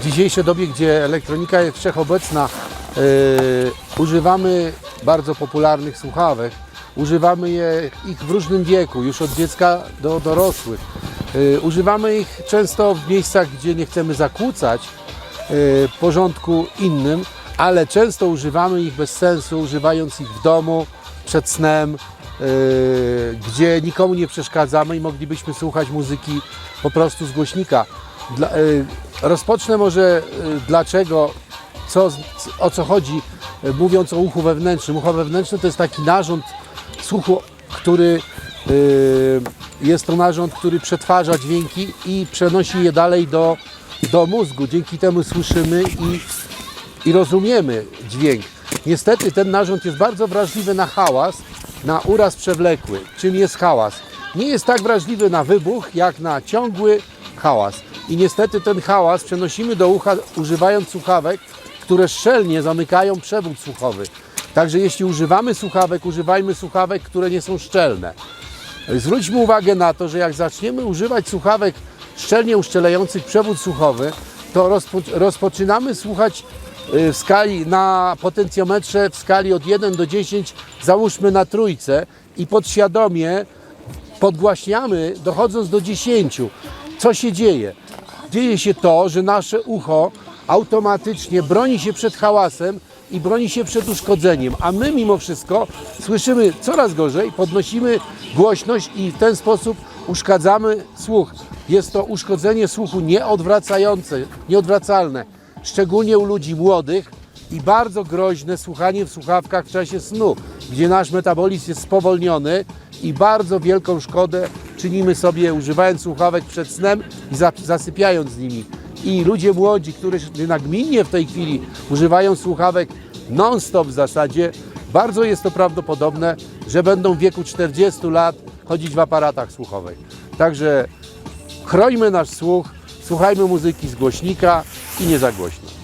w dzisiejszej dobie, gdzie elektronika jest wszechobecna, yy, używamy bardzo popularnych słuchawek. Używamy je, ich w różnym wieku, już od dziecka do dorosłych. Yy, używamy ich często w miejscach, gdzie nie chcemy zakłócać yy, porządku innym, ale często używamy ich bez sensu, używając ich w domu, przed snem, yy, gdzie nikomu nie przeszkadzamy i moglibyśmy słuchać muzyki po prostu z głośnika. Dla, yy, rozpocznę może yy, dlaczego, co, o co chodzi, yy, mówiąc o uchu wewnętrznym. Ucho wewnętrzne to jest taki narząd słuchu, który yy, jest to narząd, który przetwarza dźwięki i przenosi je dalej do, do mózgu. Dzięki temu słyszymy i i rozumiemy dźwięk. Niestety ten narząd jest bardzo wrażliwy na hałas, na uraz przewlekły. Czym jest hałas? Nie jest tak wrażliwy na wybuch, jak na ciągły hałas. I niestety ten hałas przenosimy do ucha używając słuchawek, które szczelnie zamykają przewód słuchowy. Także jeśli używamy słuchawek, używajmy słuchawek, które nie są szczelne. Zwróćmy uwagę na to, że jak zaczniemy używać słuchawek szczelnie uszczelających przewód słuchowy, to rozpo, rozpoczynamy słuchać y, w skali na potencjometrze w skali od 1 do 10, załóżmy na trójce i podświadomie podgłaśniamy, dochodząc do 10. Co się dzieje? Dzieje się to, że nasze ucho automatycznie broni się przed hałasem i broni się przed uszkodzeniem, a my mimo wszystko słyszymy coraz gorzej, podnosimy głośność i w ten sposób uszkadzamy słuch. Jest to uszkodzenie słuchu nieodwracające, nieodwracalne, szczególnie u ludzi młodych i bardzo groźne słuchanie w słuchawkach w czasie snu, gdzie nasz metabolizm jest spowolniony i bardzo wielką szkodę czynimy sobie używając słuchawek przed snem i za- zasypiając z nimi. I ludzie młodzi, którzy nagminnie w tej chwili używają słuchawek non-stop w zasadzie, bardzo jest to prawdopodobne, że będą w wieku 40 lat chodzić w aparatach słuchowych. Także chrońmy nasz słuch, słuchajmy muzyki z głośnika i nie za głośno.